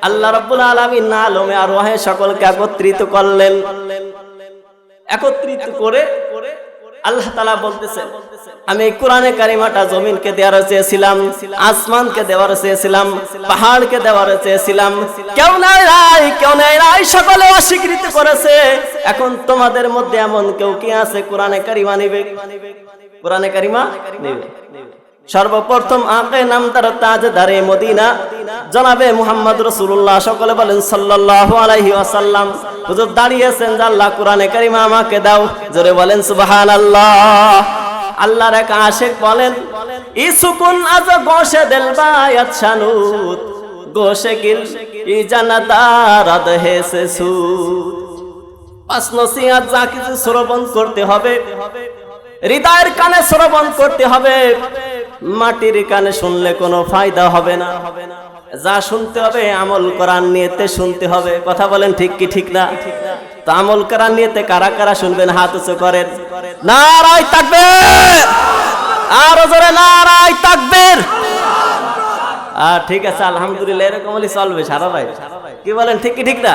আল্লাহ রাব্বুল আলামিন না আলমে আর ওয়াহে সকলকে একত্রিত করলেন। একত্রিত করে আল্লাহ তাআলা বলতেছেন, আমি কোরআনে কারিমাটা জমিনকে দেওয়ার চেয়েছিলাম, আসমানকে দেওয়ার চেয়েছিলাম, পাহাড়কে দেওয়ার চেয়েছিলাম। কেউ নাই রাই কেউ নাই রাই সকলে অস্বীকৃতি করেছে। এখন তোমাদের মধ্যে এমন কেউ কি আছে? কোরআনে কারিমা নিবে? কোরআনে কারিমা নেবে? সর্বপ্রথম আগে নাম তার তাজদারে মদিনা। জনাবে মুহাম্মদ রসুল্লাহ সকলে বলেন সাল্লাল্লাহু আলাইহি ওয়াসাল্লাম। হুজুর দাঁড়িয়েছেন আল্লাহ কোরআনে কারিমা আমাকে দাও। জোরে বলেন সুবহানাল্লাহ। আল্লাহর এক আশেক বলেন ই সুকুন আজ গোশে দিল বায়াত শানুত। গোশে গিল ই জানাতা রাদ হেসে সুত। পাঁচ নসিহাত যা কিছু শ্রবণ করতে হবে। হৃদয়ের কানে শ্রবণ করতে হবে। মাটির কানে শুনলে কোনো ফায়দা হবে না। হবে না যা শুনতে হবে, আমল করার নিয়েতে শুনতে হবে। কথা বলেন ঠিক কি ঠিক না? তো আমল করার নিয়েতে কারা কারা শুনবেন, হাত উঁচু করেন। নারায় থাকবে আর জোরে নারায় থাকবের আর ঠিক আছে, আলহামদুলিল্লাহ, এরকম হলে চলবে, সারা ভাই। কি বলেন, ঠিক কি ঠিক না?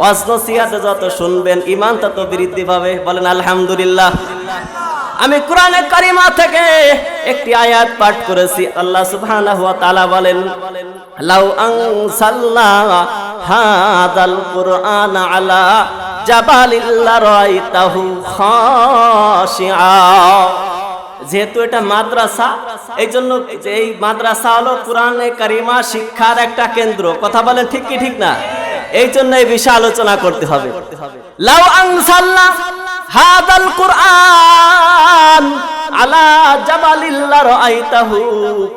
ওয়াজন সিয়াতে যত শুনবেন ইমান তত বৃদ্ধি পাবে। বলেন, আলহামদুলিল্লাহ। আমি কোরআনে কারিমা থেকে একটি আয়াত পাঠ করেছি। আল্লাহ সুবহানাহু ওয়া তাআলা বলেন, লাউ আনসাল্লা হাদাল কুরআন আলা রাইতাহু খাশিআ যেহেতু এটা মাদ্রাসা এই জন্য এই মাদ্রাসা হলো কোরআনে কারিমা শিক্ষার একটা কেন্দ্র। কথা বলেন ঠিক কি ঠিক না? এই জন্য এই বিষয়ে আলোচনা করতে হবে। লাউ আনসাল্লা হাদাল কুরআন আলা জাবালিল্লা রাআইতাহু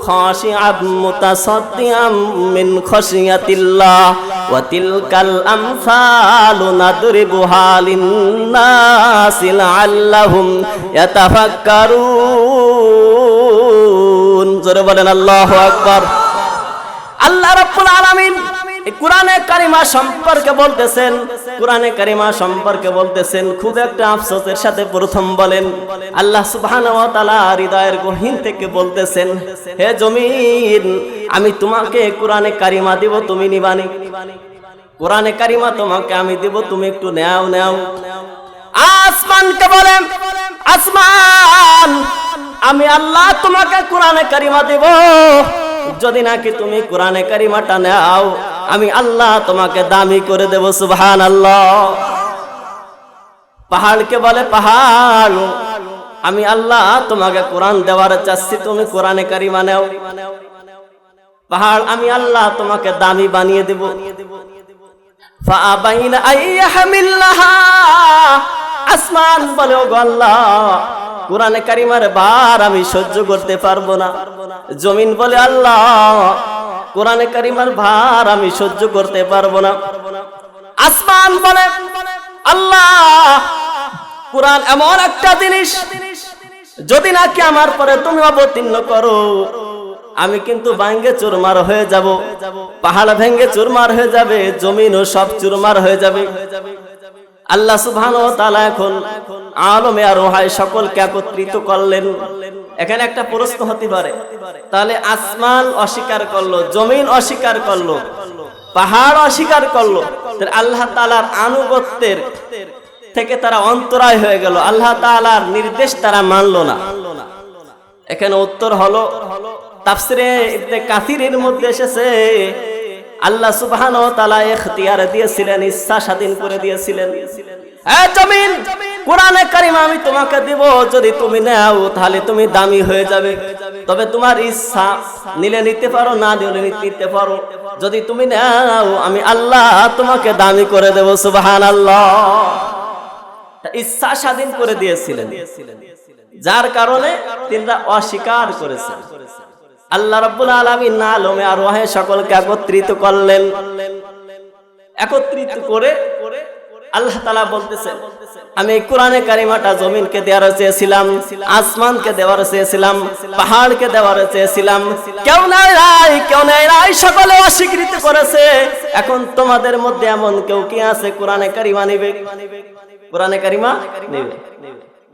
খাশিআম মুতাসাদ্দিআম মিন খাশিয়াতিল্লাহ ওয়া তিলকাল আমসালু নাদরিবুহা লিন-নাসি লাআল্লাহুম ইয়াতাফাক্কারুন। জোরে বলেন আল্লাহু আকবার। আল্লাহ রাব্বুল আলামিন কোরআনে কারিমা সম্পর্কে বলতেছেন, কোরআনে কারিমা সম্পর্কে বলতেছেন, খুব একটা আফসোসের সাথে প্রথম বলেন, আল্লাহ সুবহানাহু ওয়া তাআলা হৃদয়ের গহীন থেকে বলতেছেন, হে জমিন, আমি তোমাকে কোরআনে কারিমা দিব, তুমি নিবানি। কোরআনে কারিমা তোমাকে আমি দিব, তুমি একটু নেও নেও আসমানকে বলেন, আসমান, আমি আল্লাহ তোমাকে কোরআনে কারিমা দেব। যদি নাকি তুমি কোরআনে কারিমাটা নাও আমি আল্লাহ তোমাকে দামি করে দেব সুবহান আল্লাহ পাহাড়কে বলে পাহাড়। আমি আল্লাহ তোমাকে কোরআন দেওয়ার চাচ্ছি, তুমি কোরআনে কারিমা নাও। পাহাড়, আমি আল্লাহ তোমাকে দামি বানিয়ে দেব। আসমান বলে ও আল্লাহ। কোরআনে কারিমার বার আমি সহ্য করতে পারব না। জমিন বলে, আল্লাহ, কোরআনে কারিমার ভার আমি সহ্য করতে পারব না। আসমান বলে, আল্লাহ, কোরআন এমন একটা জিনিস, যদি নাকি আমার পরে তুমি অবতীর্ণ করো, আমি কিন্তু ভাঙ্গে চুরমার হয়ে যাব। পাহাড় ভেঙ্গে চুরমার হয়ে যাবে, জমিনও সব চুরমার হয়ে যাবে। আল্লাহ সুবহান ও তাআলা এখন আলমে আর ওহায় সকলকে একত্রিত করলেন। এখানে একটা প্রশ্ন হতে পারে, তাহলে আসমান অস্বীকার করল, জমিন অস্বীকার করল, পাহাড় অস্বীকার করল আল্লাহ তাআলার আনুগত্যের থেকে তারা অন্তরায় হয়ে গেল, আল্লাহ তাআলার নির্দেশ তারা মানলো না। এখানে উত্তর হলো, তাফসিরে ইবনে কাসিরের মধ্যে এসেছে আল্লাহ সুবহান ও তাআলা ইখতিয়ার দিয়েছিলেন, ইচ্ছা স্বাধীন করে দিয়েছিলেন। জমিন, কোরআনে কারিমা আমি তোমাকে দিব, যদি তুমি নাও, তাহলে তুমি দামি হয়ে যাবে। তবে তোমার ইচ্ছা, নিলে নিতে পারো, না নিতে পারো। যদি তুমি আমি আল্লাহ তোমাকে দামি করে দেব সুবহান আল্লাহ ইচ্ছা স্বাধীন করে দিয়েছিলেন। যার কারণে তিনরা অস্বীকার করেছেন আল্লাহ রাব্বুল আলামিন না আলমে আর ওয়াহে সকলকে একত্রিত করলেন। একত্রিত করে আল্লাহ তাআলা বলতেছেন, আমি কোরআনে কারিমাটা জমিনকে দেওয়ার চেয়েছিলাম, আসমানকে দেওয়ার চেয়েছিলাম, পাহাড়কে দেওয়ার চেয়েছিলাম। কেউ নাই রাই কেউ নাই রাই সকলে অস্বীকৃতি করেছে। এখন তোমাদের মধ্যে এমন কেউ কি আছে? কোরআনে কারিমা নিবে? কোরআনে কারিমা নেবে।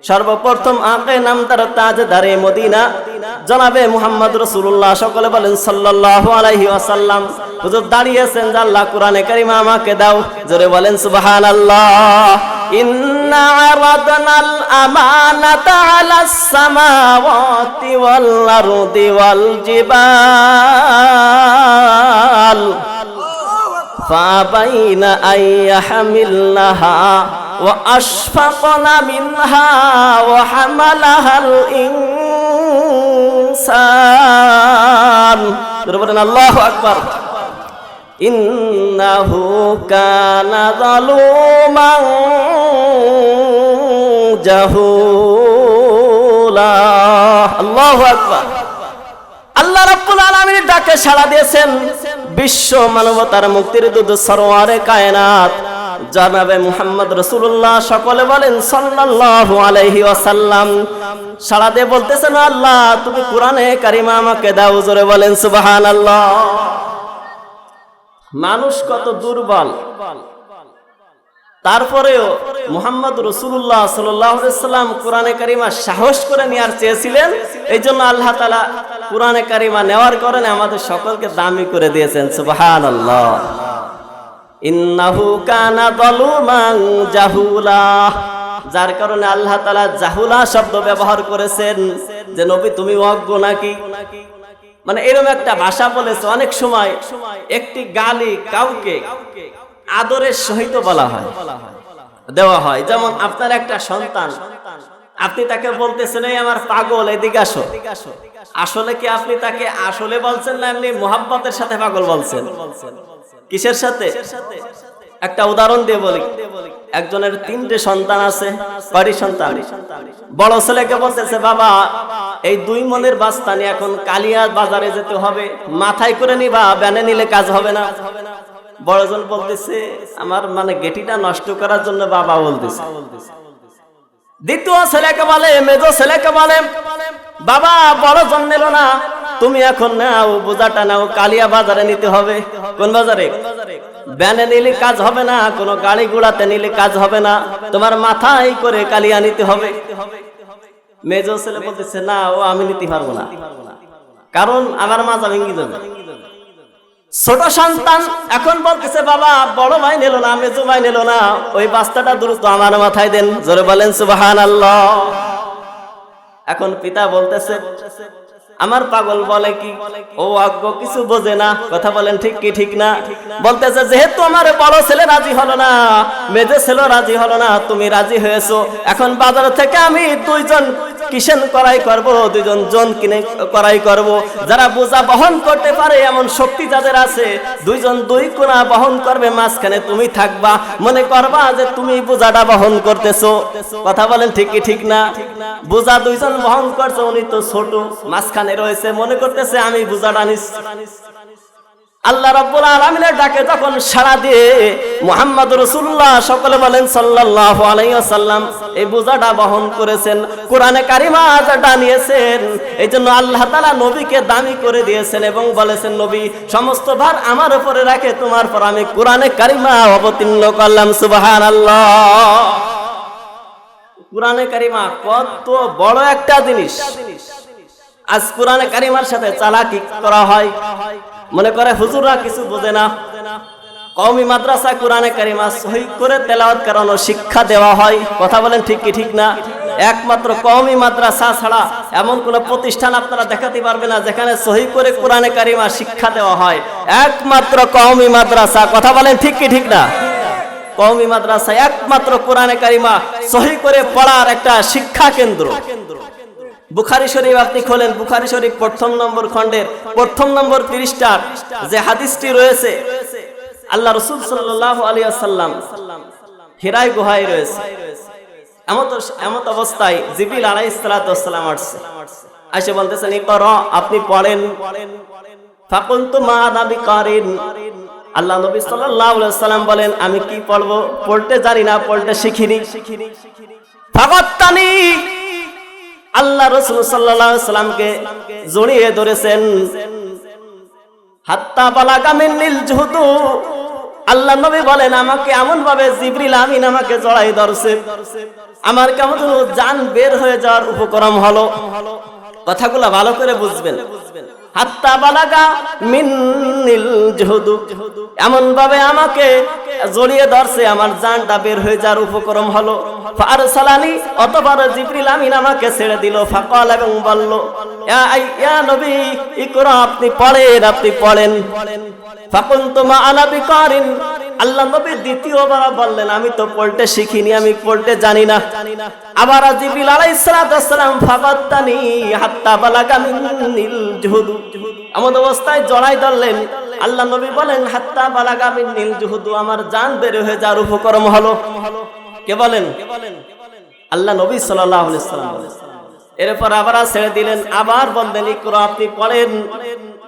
সর্বপ্রথম আঁকে নাম তার তাজদারে মদিনা। জনাবে মুহাম্মদ রসুল্লাহ সকলে বলেন সাল্লাল্লাহু আলাইহি ওয়াসাল্লাম। হুজুর দাঁড়িয়েছেন যে আল্লাহ কোরআনে কারিমা আমাকে দাও। জোরে বলেন সুবহানাল্লাহ। ইন্না আরাদনাল আমানাতা আলাস সামাওয়াতি ওয়াল আরদি ওয়াল জিবাল। فابين أن يحملنها وأشفقن منها وحملها الإنسان بلن الله أكبر إنه كان ظلوما جهولا الله أكبر আল্লাহ রাব্বুল আলামিনের ডাকে সাড়া দিয়েছেন বিশ্ব মানবতার মুক্তির দুধ সরোয়ারে কায়নাত। জানাবে মুহাম্মদ রসুল্লাহ সকলে বলেন সাল্লাল্লাহু আলাইহি ওয়াসাল্লাম। সারা দিয়ে বলতেছেন, আল্লাহ, তুমি কোরআনে কারিমা আমাকে দাও। জোরে বলেন আল্লাহ মানুষ কত দুর্বল। তারপরেও মুহাম্মদ রসুল্লাহ সাল্লাম কোরআনে কারিমা সাহস করে নেওয়ার চেয়েছিলেন এই জন্য আল্লাহ তালা কোরআনে কারিমা নেওয়ার কারণে আমাদের সকলকে দামি করে দিয়েছেন সুবাহান আল্লাহ ইন্নাহু কানা দলুমান জাহুলা। যার কারণে আল্লাহ তালা জাহুলা শব্দ ব্যবহার করেছেন, যে নবী তুমি অজ্ঞ নাকি? মানে এরকম একটা ভাষা বলেছে অনেক সময়, একটি গালি কাউকে আদরের সহিত বলা হয়। দেওয়া হয়। যেমন আপনার একটা সন্তান, আপনি তাকে বলতেছেন, এই আমার পাগল, এদিকে আসো। আসলে কি আপনি তাকে আসলে বলছেন না এমনি মোহাব্বতের সাথে পাগল বলছেন? কিসের সাথে? একটা উদাহরণ দিয়ে বলি। একজনের তিনটে সন্তান আছে কয়টি সন্তান। বড় ছেলেকে বলতেছে, বাবা, এই দুই মনের বাস্তানি এখন কালিয়া বাজারে যেতে হবে। মাথায় করে নিবা, ব্যানে নিলে কাজ হবে না। বড়জন বলতেছে, আমার মানে গেটিটা নষ্ট করার জন্য বাবা বলতেছে। দ্বিতীয় ছেলেকে বলে, মেজ ছেলেকে বলে, বাবা বড় জন নিল না। তুমি এখন নাও, বোঝাটা নাও, কালিয়া বাজারে নিতে হবে। কোন বাজারে? ব্যানে নিলে কাজ হবে না, কোনো গাড়ি গুড়াতে নিলে কাজ হবে না। তোমার মাথায় করে কালিয়া নিতে হবে। মেজ ছেলে বলতেছে, না, ও আমি নিতে পারব না। কারণ আমার মাজা ভেঙে যাবে ছোট সন্তান এখন বলতেছে, বাবা, বড় ভাই নিল না, মেজো ভাই নিল না। ওই বাস্তাটা দ্রুত আমার মাথায় দেন। জোরে বলেন সুবাহান আল্লাহ এখন পিতা বলতেছে আমার পাগল বলে কি? ও অজ্ঞ কিছু বোঝে না। কথা বলেন ঠিক কি ঠিক না? বলতেছে, যেহেতু আমার বড় ছেলে রাজি হলো না, মেজে ছেলে রাজি হলো না, তুমি রাজি হয়েছো। এখন বাজার থেকে আমি দুইজন কিষেন করাই করব? দুইজন জন কিনে করাই করব। যারা বোঝা বহন করতে পারে, এমন শক্তি যাদের আছে, দুইজন দুই কোনা বহন করবে, মাঝখানে তুমি থাকবা। মনে করবা যে তুমি বোঝাটা বহন করতেছো। কথা বলেন ঠিক কি ঠিক না? বোঝা দুইজন বহন করছ, উনি তো ছোট, মাঝখানে রয়েছে, মনে করতেছে আমি বোঝাটা আল্লাহ রাব্বুল ডাকে সাড়া দিয়ে সকলে বলেন এই বোঝাটা বহন করেছেন, কোরআনে কারিমা নিয়েছেন আল্লাহ নবীকে দামি করে দিয়েছেন এবং বলেছেন, নবী, সমস্ত ভার আমার উপরে রাখে, তোমার পর আমি কোরআনে কারিমা অবতীর্ণ করলাম, সুবহানাল্লাহ। কোরআনে কারিমা কত বড় একটা জিনিস। আজ কোরআনে কারিমার সাথে চালাকি করা হয়। মনে করে হুজুররা কিছু বোঝে না। কওমি মাদ্রাসা কোরআনে কারিমা সহি করে তেলাওয়াত করানো শিক্ষা দেওয়া হয়। কথা বলেন ঠিক কি ঠিক না? একমাত্র কওমি মাদ্রাসা ছাড়া এমন কোন প্রতিষ্ঠান আপনারা দেখাতে পারবে না যেখানে সহি করে কোরআনে কারিমা শিক্ষা দেওয়া হয়। একমাত্র কওমি মাদ্রাসা, কথা বলেন ঠিক কি ঠিক না? কওমি মাদ্রাসা একমাত্র কোরআনে কারিমা সহি করে পড়ার একটা শিক্ষা কেন্দ্র। বুখারি শরীফ আপনি খোলেন, বুখারি শরীফ প্রথম নম্বর খণ্ডের প্রথম নম্বর পৃষ্ঠার যে হাদিসটি রয়েছে, আল্লাহ রসুল সাল্লাহ আলী আসাল্লাম হিরাই রয়েছে। এমত অবস্থায় জিবিল আলাই আসছে। আসে বলতেছেন কর আপনি পড়েন। ফাকুল তো মা দাবি করেন আল্লাহ নবী সাল্লাম বলেন, আমি কি পড়ব? পড়তে জানি না, পড়তে শিখিনি। ফাগত্তানি আল্লাহ রসুল সাল্লামকে জড়িয়ে ধরেছেন। হাত্তা নীল আল্লাহ নবী বলেন, আমাকে এমন ভাবে জিবরিল আমিন আমাকে জড়াই ধরছে। আমার কেমন যান বের হয়ে যাওয়ার উপক্রম হলো। কথাগুলো ভালো করে বুঝবেন। হাত্তা বালাগা মিন্নিল জহুদু। এমন ভাবে আমাকে জড়িয়ে ধরছে, আমার জানটা বের হয়ে যাওয়ার উপক্রম হলো। আর সালানি অতবার জিবরিল আমিন আমাকে ছেড়ে দিল, ফাকাল এবং বলল ইয়া নবী, ইকরা, আপনি পড়েন আপনি পড়েন। আল্লাহ নবী দ্বিতীয়বার বললেন, আমি তো শিখিনি, আমি জানি না। আবার জিবরিল আলাইহিস সালাতু হাত্তা বালাগা মিন্নিল জুহুদু। এমন অবস্থায় জড়াই ধরলেন। আল্লাহ নবী বলেন, হাত্তা বালাগা মিন্নিল জুহুদু, আমার জান বের হয়ে যাওয়ার উপক্রম হলো। কে বলেন? আল্লাহ নবী বলেন। এরপর আবার ছেড়ে দিলেন। আবার বললেন ইকরা আপনি পড়েন।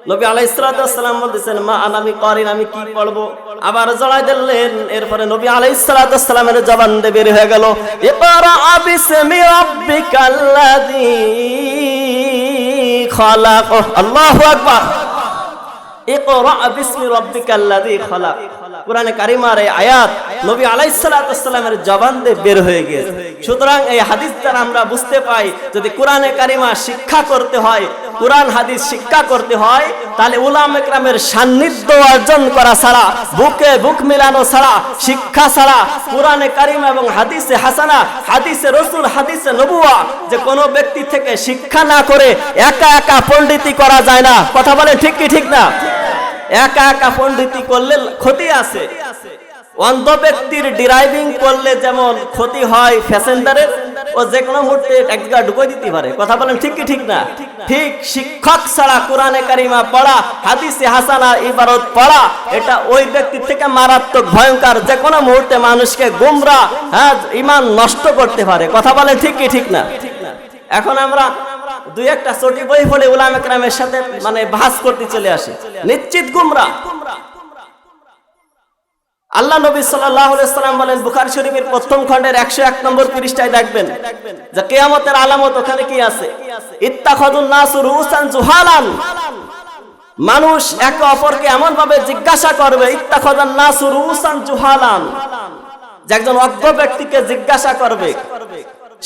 নবী আলাইসালাম বলতেছেন, মা আনামি করেন, আমি কি পড়ব আবার জড়াই দিলেন এরপরে নবী আলাইসালামের জবান দিয়ে বের হয়ে গেল এবার বিসমি রাব্বিকাল্লাযী খালাক। আল্লাহু আকবার। ইকরা বিসমি রাব্বিকাল্লাযী খালাক। কোরআনে কারিমার এই আয়াত নবী আলাইহিস সালাতু জবান দিয়ে বের হয়ে গেছে সুতরাং এই হাদিস দ্বারা আমরা বুঝতে পাই, যদি কোরআনে কারিমা শিক্ষা করতে হয়, কোরআন হাদিস শিক্ষা করতে হয়, তাহলে উলাম একরামের সান্নিধ্য অর্জন করা ছাড়া, বুকে বুক মিলানো ছাড়া, শিক্ষা ছাড়া, কোরআনে কারিমা এবং হাদিসে হাসানা, হাদিসে রসুল, হাদিসে নবুয়া, যে কোনো ব্যক্তি থেকে শিক্ষা না করে একা একা পণ্ডিতি করা যায় না। কথা বলে ঠিক কি ঠিক না? একা একা পণ্ডিতি করলে ক্ষতি আছে। অন্ধ ব্যক্তির ড্রাইভিং করলে যেমন ক্ষতি হয় প্যাসেঞ্জারের ও যে কোনো মুহূর্তে জায়গায় ঢুকে দিতে পারে। কথা বলেন ঠিক কি ঠিক না? ঠিক শিক্ষক ছাড়া কোরআনে কারিমা পড়া, হাদিসে হাসানা ইবারত পড়া, এটা ওই ব্যক্তির থেকে মারাত্মক, ভয়ঙ্কর যে কোনো মুহূর্তে মানুষকে গুমরা হ্যাঁ ইমান নষ্ট করতে পারে। কথা বলেন ঠিক কি ঠিক না? এখন আমরা দুই একটা চটি বই পড়ে উলাম একরামের সাথে মানে ভাস করতে চলে আসে। নিশ্চিত গুমরা। আল্লাহ নবী সাল্লাম বলেন, বুখারী শরীফের প্রথম খণ্ডের 101 নম্বর পৃষ্ঠায় দেখবেন, যে কিয়ামতের আলামত ওখানে কি আছে? জুহালান। মানুষ একে অপরকে এমন ভাবে জিজ্ঞাসা করবে ইত্তাখাদান নাসু রুসান জুহালান। যে একজন অজ্ঞ ব্যক্তিকে জিজ্ঞাসা করবে।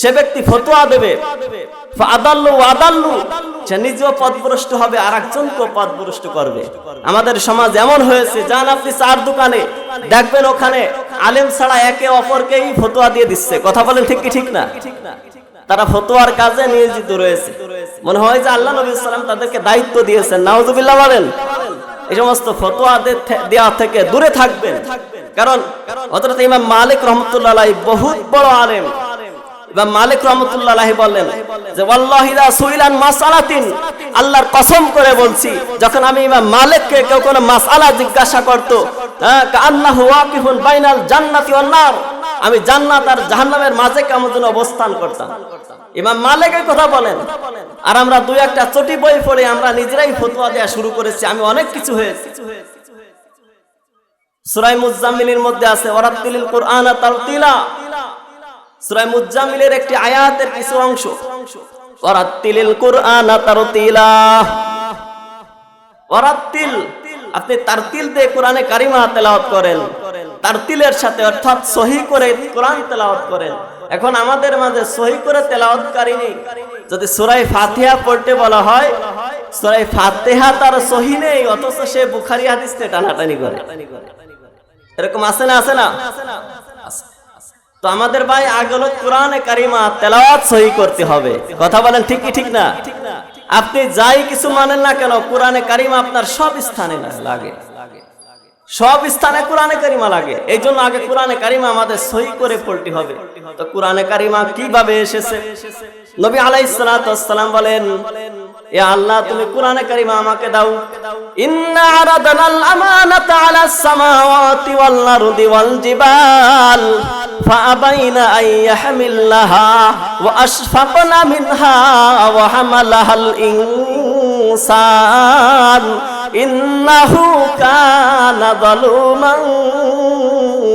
সে ব্যক্তি ফতোয়া দেবে। সে নিজেও পথভ্রষ্ট হবে আর একজনকেও পথভ্রষ্ট করবে। আমাদের সমাজ এমন হয়েছে, যান আপনি চার দোকানে, দেখবেন ওখানে আলেম ছাড়া একে অপরকেই ফতোয়া দিয়ে দিচ্ছে। কথা বলেন ঠিক কি ঠিক না? তারা ফতোয়ার কাজে নিয়োজিত রয়েছে। মনে হয় যে আল্লাহ নবী তাদেরকে দায়িত্ব দিয়েছেন। বলেন, এই সমস্ত ফতোয়া দেওয়া থেকে দূরে থাকবেন। কারণ হযরত ইমাম মালিক রহমতুল্লাহ বহুত বড় আলেম। ইমাম মালিক রহমতুল্লাহ বললেন যে, ওয়াল্লাহি লা সুইলান মাসালাতিন আল্লাহর কসম করে বলছি, যখন আমি ইমাম মালিককে কেউ কোনো মাসআলা জিজ্ঞাসা করত হ্যাঁ কান্নাহু ওয়াকিফুন বাইনাল জান্নাতি ওয়ান নার। আমি জান্নাত আর জাহান্নামের মাঝে কেমন যেন অবস্থান করতাম। ইমাম মালিকের কথা বলেন। আর আমরা দুই একটা চটি বই পড়ে আমরা নিজেরাই ফতোয়া দেওয়া শুরু করেছি, আমি অনেক কিছু হয়েছি। সুরাই মুজাম্মিলের মধ্যে আছে ওরাত্তিলিল কোরআন তারতিলা। সুরাই মুজাম্মিলের একটি আয়াতের কিছু অংশ। ওরাত্তিলিল কোরআন তারতিলা। ওরাত্তিল আপনি তারতিল দিয়ে কোরআনে কারিমা তেলাওয়াত করেন। তারতিলের সাথে অর্থাৎ সহি করে কোরআন তেলাওয়াত করেন। এখন আমাদের মাঝে সহি করে তেলাওয়াতকারী নেই। যদি সুরাই ফাতিহা পড়তে বলা হয় সুরাই ফাতিহা তার সহি নেই, অথচ সে বুখারি হাদিস টানাটানি করে। এরকম আছে না আছে না? আছে। তো আমাদের ভাই আগে হলো কোরআনে কারিমা তেলাওয়াত সহি করতে হবে। কথা বলেন ঠিক কি ঠিক না? আপনি যাই কিছু মানেন না কেন, কোরআনে কারিমা আপনার সব স্থানে লাগে। সব স্থানে কোরআনে কারিমা লাগে। এই জন্য আগে কোরআনে কারিমা আমাদের সহি করে পড়তে হবে। তো কোরআনে কারিমা কীভাবে এসেছে? নবী সালাতু ওয়াসসালাম বলেন, এ আল্লাহ, তুমি কোরআনে কারিমা আমাকে দাও। ইন্না আরাদানাল আমানাতা আলাস সামাওয়াতি ওয়াল আরদি ওয়াল জিবাল। فأبين أن يحملنها وأشفقن منها وحملها الإنسان إنه كان ظلوما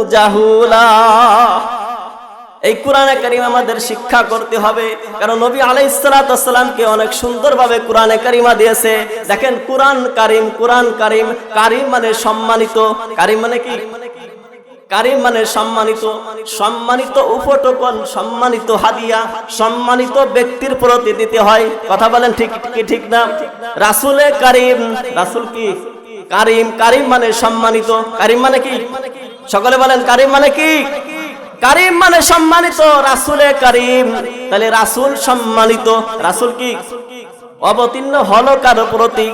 جهولا এই কোরআনে কারিম আমাদের শিক্ষা করতে হবে কারণ নবী আলাইসালামকে অনেক সুন্দরভাবে কোরআনে কারিমা দিয়েছে দেখেন কোরআন কারিম কোরআন কারিম কারিম মানে সম্মানিত কারিম মানে কি কারিম মানে সম্মানিত সম্মানিত উপটকন, সম্মানিত হাদিয়া, সম্মানিত ব্যক্তির প্রতি দিতে হয়। কথা বলেন ঠিক কি ঠিক না? রাসুলে কারিম, রাসুল কি? কারিম কারিম মানে সম্মানিত। কারিম মানে কি? সকলে বলেন কারিম মানে কি? কারিম মানে সম্মানিত, রাসুলে কারিম। তাহলে রাসুল সম্মানিত, রাসুল কি? অবতীর্ণ হলো কারও প্রতি।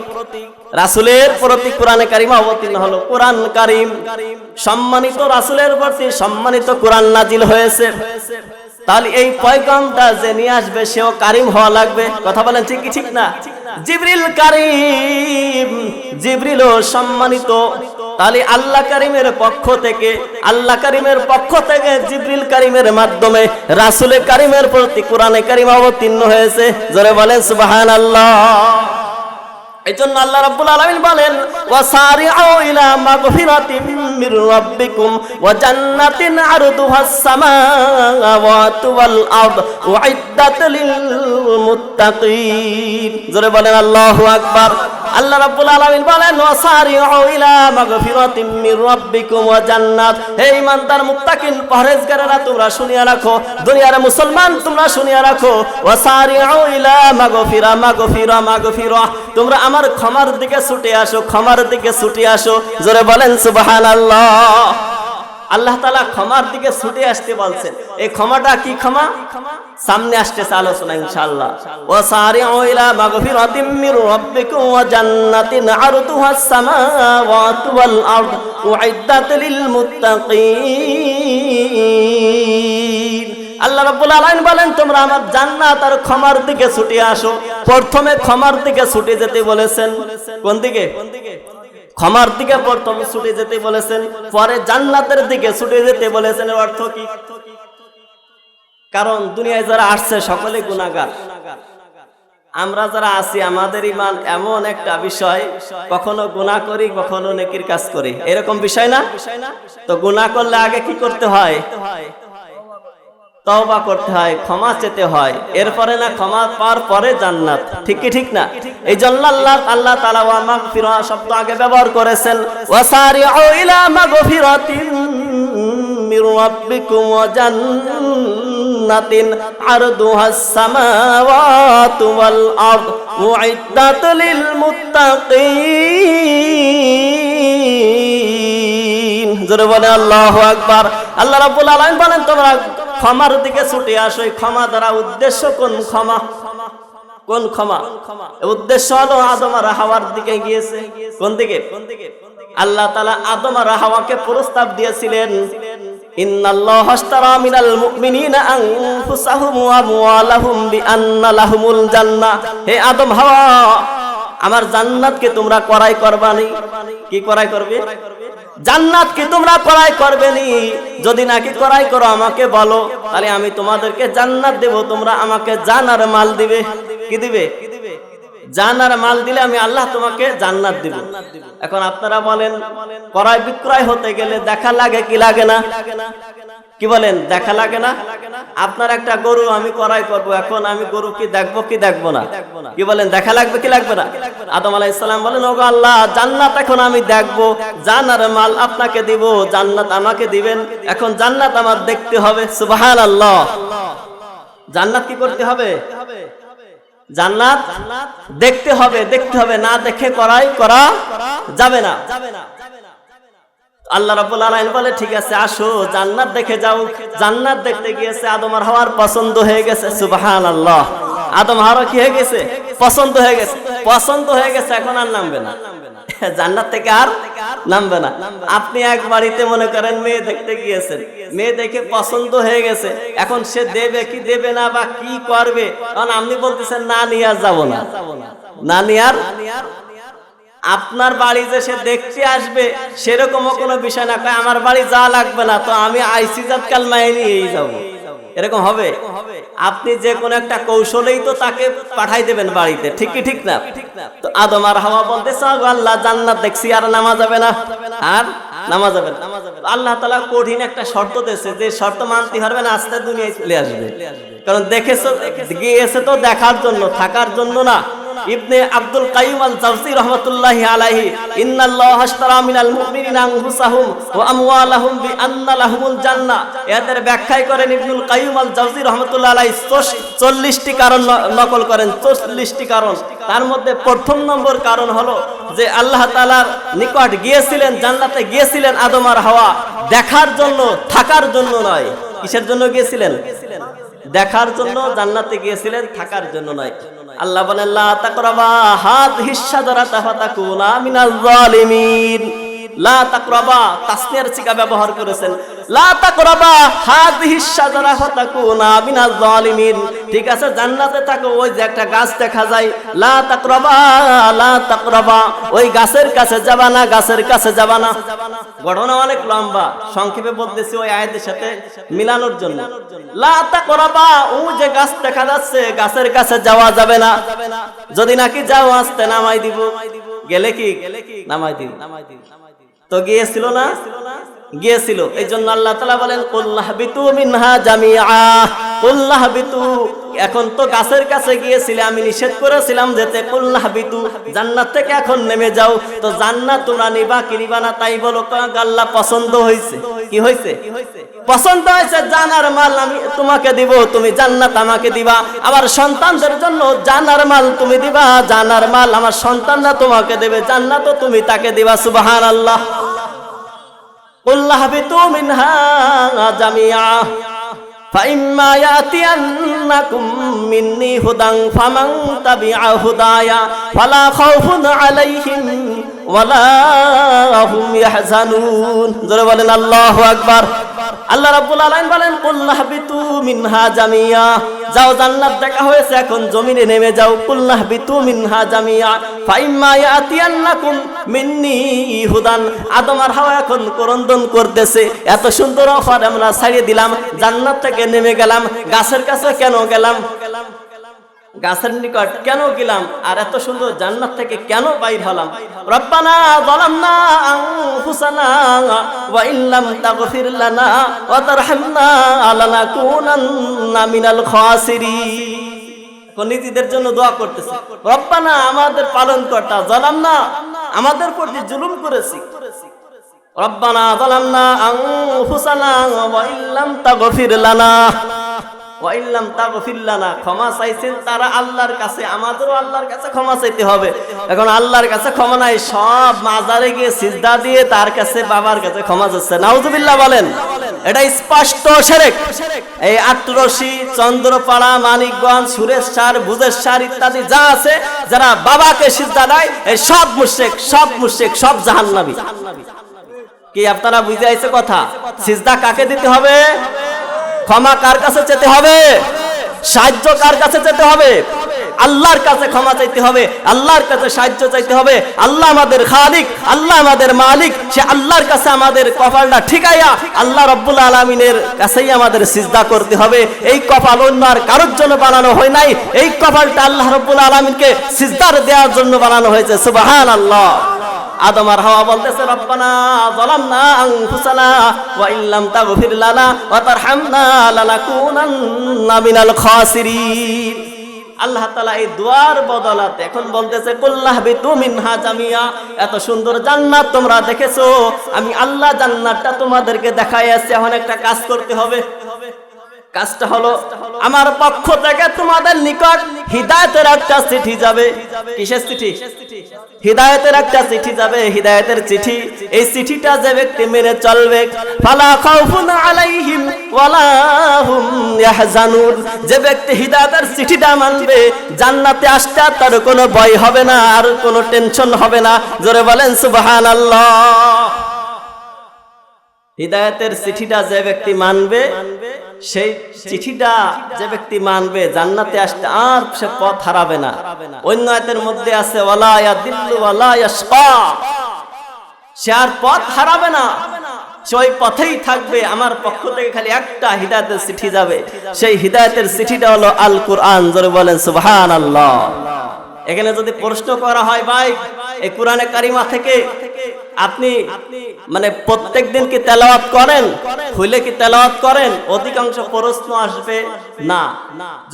রাসুলের প্রতি কোরআনে কারিমা অবতীর্ণ হলো। কোরআন কারিম সম্মানিত রাসুলের প্রতি সম্মানিত কোরআন নাজিল হয়েছে। তাহলে এই পয়গামটা যে নিয়ে আসবে, সেও কারিম হওয়া লাগবে। কথা বলেন ঠিক কি ঠিক না? জিবরিল কারিম জিবরিলও সম্মানিত। তাহলে আল্লাহ কারিমের পক্ষ থেকে, আল্লাহ কারিমের পক্ষ থেকে জিবরিল কারিমের মাধ্যমে রাসুলে কারিমের প্রতি কোরআনে কারিম অবতীর্ণ হয়েছে। জোরে বলেন সুবাহান আল্লাহ এই আল্লাহ রাব্বুল আলামিন বলেন, ওয়াসারিউ ইলা মাগফিরাতিম মির রাব্বিকুম ওয়া জান্নাতিন আরদুহাস সামাওয়াতু ওয়াল আরদ উইদ্দাত লিল মুত্তাকিন। জোরে বলেন, আল্লাহু আকবার। আল্লাহ রাব্বুল আলামিন বলেন, ওয়াসারিউ ইলা মাগফিরাতিম মির রাব্বিকুম ওয়া জান্নাত। হে ঈমানদার মুত্তাকিন, পরহেজগারেরা, তোমরা শুনিয়া রাখো। দুনিয়ার মুসলমান, তোমরা শুনিয়া রাখো। ওয়াসারিউ ইলা মাগফিরা মাগফিরা মাগফিরা। তোমরা আমার ক্ষমার দিকে ছুটে আসো, ক্ষমার দিকে ছুটে আসো। জোরে বলেন, সুবহানাল্লাহ। আল্লাহ তালা ক্ষমার দিকে ছুটে আসতে বলছেন। এই ক্ষমাটা কি ক্ষমা? সামনে আসতেছে আলোচনা, ইনশাআল্লাহ। ওয়া সারি'ু ইলা মাগফিরাতিম মির রাব্বিকুম ওয়া জান্নাতিন আরদুহাস সামাওয়াতু ওয়াল আরদ লিল মুত্তাকিন। আল্লাহ রাব্বুল আলামিন বলেন, তোমরা আমার জান্নাত আর ক্ষমার দিকে ছুটে আসো। প্রথমে ক্ষমার দিকে ছুটে যেতে বলেছেন। কোন দিকে? ক্ষমার দিকে প্রথমে ছুটে যেতে বলেছেন। পরে জান্নাতের দিকে ছুটে যেতে বলেছেন অর্থ কি? কারণ দুনিয়ায় যারা আসছে, সকলে গুণাগার আমরা যারা আছি, আমাদের ইমান এমন একটা বিষয়, কখনো গুণা করি, কখনো নেকির কাজ করি। এরকম বিষয় না? তো গুণা করলে আগে কি করতে হয়? তওবা করতে হয়, ক্ষমা চেতে হয়। এরপরে না, ক্ষমা পাওয়ার পরে জান্নাত। ঠিক কি ঠিক না? এই জন্য আল্লাহ আল্লাহ তাআলা ওয়া মাগফিরা শব্দ আগে ব্যবহার করেছেন, ওয়াসারিউ ইলা মাগফিরাতিন মির রাব্বিকুম ওয়া জান্নাতিন আরদুহাস সামাওয়াতু ওয়াল আরদ উইদ্দাত লিল মুত্তাকিন। জোরে বলে আল্লাহু আকবার। আল্লাহ রাব্বুল আলামিন বলেন, তোমরা ক্ষমার দিকে ছুটে আসো ক্ষমা দ্বারা উদ্দেশ্য কোন ক্ষমা? কোন ক্ষমা? উদ্দেশ্য হলো আদম আর হাওয়ার দিকে গিয়েছে। কোন দিকে? আল্লাহ তালা আদম আর হাওয়াকে প্রস্তাব দিয়েছিলেন, ইন্নাল্লাহ লাহুমুল হে আদম, হাওয়া! আমার জান্নাতকে তোমরা করাই করবানি। কি করাই করবে? জান্নাত কি তোমরা করাই করবে নি যদি নাকি করাই করো, আমাকে বলো। তাহলে আমি তোমাদেরকে জান্নাত দেব, তোমরা আমাকে জানার মাল দিবে। কি দিবে? জানার মাল দিলে আমি আল্লাহ তোমাকে জান্নাত দিব। এখন আপনারা বলেন ক্রয় বিক্রয় হতে গেলে দেখা লাগে কি লাগে না? কি বলেন, দেখা লাগে না? আপনার একটা গরু আমি ক্রয় করব, এখন আমি গরু কি দেখব কি দেখব না? কি বলেন, দেখা লাগবে, কি লাগবে না? আদম আলাইহিস সালাম বলেন, ওগো আল্লাহ, জান্নাত এখন আমি দেখব। জানার মাল আপনাকে দিব, জান্নাত আমাকে দিবেন। এখন জান্নাত আমার দেখতে হবে, সুবহানাল্লাহ। জান্নাত কি করতে হবে? জান্নাত দেখতে হবে দেখতে হবে, না দেখে করাই করা যাবে না যাবে না। আল্লাহ রাব্বুল আলামিন বলে, ঠিক আছে, আসো, জান্নাত দেখে যাও। জান্নাত দেখতে গিয়েছে, আদম আর হাওয়ার পছন্দ হয়ে গেছে, সুবহানাল্লাহ। আদম হাওয়া কি হয়ে গেছে? পছন্দ হয়ে গেছে। পছন্দ হয়ে গেছে, এখন আর নামবে না। জান্নাত থেকে আর নামবে না। আপনি এক বাড়িতে মনে করেন, মেয়ে দেখতে গিয়েছেন মেয়ে দেখে পছন্দ হয়ে গেছে। এখন সে দেবে কি দেবে না বা কি করবে? কারণ আপনি বলতেছেন, না নিয়ে আর যাব না। না নিয়ে আর আপনার বাড়ি যে সে দেখতে আসবে, সেরকমও কোনো বিষয় না। কয়, আমার বাড়ি যা লাগবে না, তো আমি আইসি জাত কাল মায়ে নিয়েই যাব। এরকম হবে? আপনি যে কোনো একটা কৌশলেই তো তাকে পাঠাই দেবেন বাড়িতে, ঠিক কি ঠিক না? তো আদম আর হাওয়া বলতে আল্লাহ, জান্নাত দেখছি, আর নামা যাবে না। আর নামা যাবে না। আল্লাহ তালা কঠিন একটা শর্ত দিয়েছে, যে শর্ত মানতে পারবে না, আস্তে দুনিয়ায় চলে আসবে। কারণ দেখেছ, গিয়েছে তো দেখার জন্য, থাকার জন্য না। ইবনে আব্দুল কাইম আল জাওজি রাহমাতুল্লাহি আলাইহি, ইন্নাল্লাহ আশতারা মিনাল মুমিনিনা আনফুসাহুম ওয়া আমওয়ালাহুম বিআন্না লাহুমুল জান্নাহ। এদের ব্যাখ্যায় করেন ইবনুল কাইম আল জাওজি রাহমাতুল্লাহ আলাইহি 40টি কারণ নকল করেন 40টি কারণ। তার মধ্যে প্রথম নম্বর কারণ হলো যে আল্লাহ তাআলার নিকট গিয়েছিলেন, জান্নাতে গিয়েছিলেন আদম আর হাওয়া, দেখার জন্য, থাকার জন্য নয়। কিসের জন্য গিয়েছিলেন? দেখার জন্য, জান্নাতে গিয়েছিলেন, থাকার জন্য নয়। আল্লাহ বলেন লা তাকরাবা হাদ শাজারাতা ফাতাকুনা মিনাল জালিমিন। গাছ দেখা যায়। অনেক লম্বা, সংক্ষেপে বলতেছি ওই আয়াতের সাথে মিলানোর জন্য। লা ও যে গাছ দেখা যাচ্ছে, গাছের কাছে যাওয়া যাবে না। যদি নাকি যাও, আসতে নামাই দিব। গেলে কি? নামাই দিব। তো গিয়েছিল না? গিয়েছিল। এই জন্য আল্লাহ তালা বলেন কল্লাহ বিতু মিনহা জামিআ। কুল্লাহ এখন তো গাছের কাছে গিয়েছিলে, আমি নিষেধ করেছিলাম যেতে কুল্লাহ জান্নাত থেকে এখন নেমে যাও। তো জান্নাত তোমরা নিবা কি না তাই বলো আল্লাহ পছন্দ হয়েছে কি হয়েছে পছন্দ হয়েছে জানার মাল, আমি তোমাকে দিব, তুমি জান্নাত আমাকে দিবা। আমার সন্তানদের জন্য জানার মাল তুমি দিবা জানার মাল আমার সন্তানরা তোমাকে দেবে জান্নাত তুমি তাকে দিবা, সুবহানাল্লাহ। আল্লাহ কুল্লাহ বিতু মিনহা জামিয়া। فإما يأتينكم مني هدى فمن تبع هدايا فلا خوف عليهم ولا هم يحزنون ضرب الله أكبر আল্লাহ রাব্বুল আলামিন বলেন কুল্লাহবিতু মিনহা জামিয়া। যাও, জান্নাত দেখা হয়েছে, এখন জমিনে নেমে যাও। কুল্লাহবিতু মিনহা জামিয়া। ইয়াতিয়ান্নাকুম মিন্নি আদম আর হাওয়া এখন করন্দন করতেছে। এত সুন্দর অফার আমরা ছাড়িয়ে দিলাম, জান্নাত থেকে নেমে গেলাম, গাছের কাছে কেন গেলাম গেলাম? গাছের নিকট কেন গেলাম? আর এত সুন্দর জান্নাত থেকে কেন বাইর হলাম? রব্বানা ওয়া ইল্লাম তাগফির লানা ওয়া তারহামনা মিনাল খাসিরিন। নিজেদের জন্য দোয়া করতেছে। রব্বানা আমাদের পালন কর্তা জালামনা আমাদের প্রতি জুলুম করেছি। রব্বানা যালামনা আনফুসানা ওয়া ইল্লাম তাগফির লানা। তারা কাছে চন্দ্রপাড়া, মানিকগঞ্জ সুরেশ্বর বুজেশ্বর ইত্যাদি যা আছে, যারা বাবাকে সিজদা দেয়, এই সব মুশেক সব মুশেক সব জাহান্নাবি কি আপনারা বুঝে আইছে কথা? সিজদা কাকে দিতে হবে? ক্ষমা কার কাছে যেতে হবে? সাহায্য কার কাছে যেতে হবে? আল্লাহর কাছে ক্ষমা চাইতে হবে। আল্লাহর কাছে সাহায্য চাইতে হবে। আল্লাহ আমাদের খালিক, আল্লাহ আমাদের মালিক। সে আল্লাহর কাছে আমাদের কপালটা ঠিকাইয়া আল্লাহ রব্বুল আলমিনের কাছেই আমাদের সিজদা করতে হবে। এই কপাল অন্য আর কারোর জন্য বানানো হয় নাই। এই কপালটা আল্লাহ রব্বুল আলমিনকে সিজদার দেওয়ার জন্য বানানো হয়েছে। সুবাহান আল্লাহ আদম আর হাওয়া বলতেছে, রব্বানা যালামনা আনফুসানা ওয়া ইল্লাম তাগফির লানা ওয়া তারহামনা লানাকুনান্না মিনাল খাসিরিন। আল্লাহ তাআলা এই দুয়ার বদলাতে এখন বলতেছে, কুল্লাহ বিতু মিনহা জামিয়া। এত সুন্দর জান্নাত তোমরা দেখেছ। আমি আল্লাহ জান্নাতটা তোমাদেরকে দেখাই আসছি এখন একটা কাজ করতে হবে। কাজটা হলো, আমার পক্ষ থেকে তোমাদের নিকট হিদায়তের একটা চিঠি যাবে। কিসের চিঠি? হিদায়তের একটা চিঠি যাবে, হিদায়তের চিঠি। এই চিঠিটা যে ব্যক্তি মেনে চলবে যে ব্যক্তি হিদায়তের চিঠিটা মানবে, জান্নাতে আসতে তার কোনো ভয় হবে না, আর কোনো টেনশন হবে না। জোরে বলেন, সুবহানাল্লাহ। হিদায়তের চিঠিটা যে ব্যক্তি মানবে সেই চিঠিটা যে ব্যক্তি মানবে, জান্নাতে আসতে আর সে পথ হারাবে না। অন্য আয়াতের মধ্যে আছে, ওয়ালা ইয়াদিল্লু ওয়ালা সে আর পথ হারাবে না। সেই পথেই থাকবে। আমার পক্ষ থেকে খালি একটা হিদায়তের চিঠি যাবে। সেই হিদায়তের চিঠিটা হলো আল কুরআন জোরে বলেন, সুবহানাল্লাহ। এখানে যদি প্রশ্ন করা হয়, ভাই, এই কোরআনে কারিমা থেকে আপনি মানে প্রত্যেক দিন কি তেলাওয়াত করেন? খুলে কি তেলাওয়াত করেন? অধিকাংশ প্রশ্ন আসবে, না।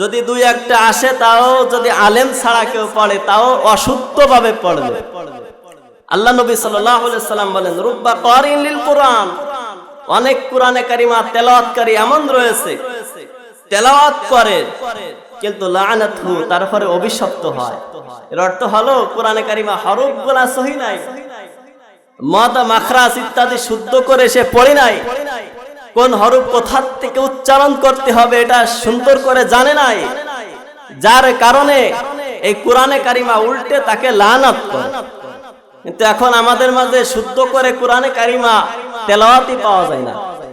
যদি দুই একটা আসে, তাও যদি আলেম ছাড়া কেউ পড়ে, তাও অশুদ্ধ ভাবে পড়বে। আল্লাহ নবী সাল্লাল্লাহু আলাইহি সাল্লাম বলেন, রুব্বা কারিন লিল কোরআন। অনেক কোরআনে কারিমা তেলাওয়াতকারী এমন রয়েছে। তেলাওয়াত করে। কিন্তু লানাতহু তারপরে অভিশপ্ত হয়। এর অর্থ হলো, কোরআনে কারিমা হরফগুলা সহি নাই। মদ মাখরাস ইত্যাদি শুদ্ধ করে সে পড়ে নাই। কোন হরফ কোথা থেকে উচ্চারণ করতে হবে এটা সুন্দর করে জানে নাই। যার কারণে এই কোরআনে কারিমা উল্টে তাকে লানাত কিন্তু এখন আমাদের মাঝে শুদ্ধ করে কোরআনে কারিমা তেলাওয়াতি পাওয়া যায় না।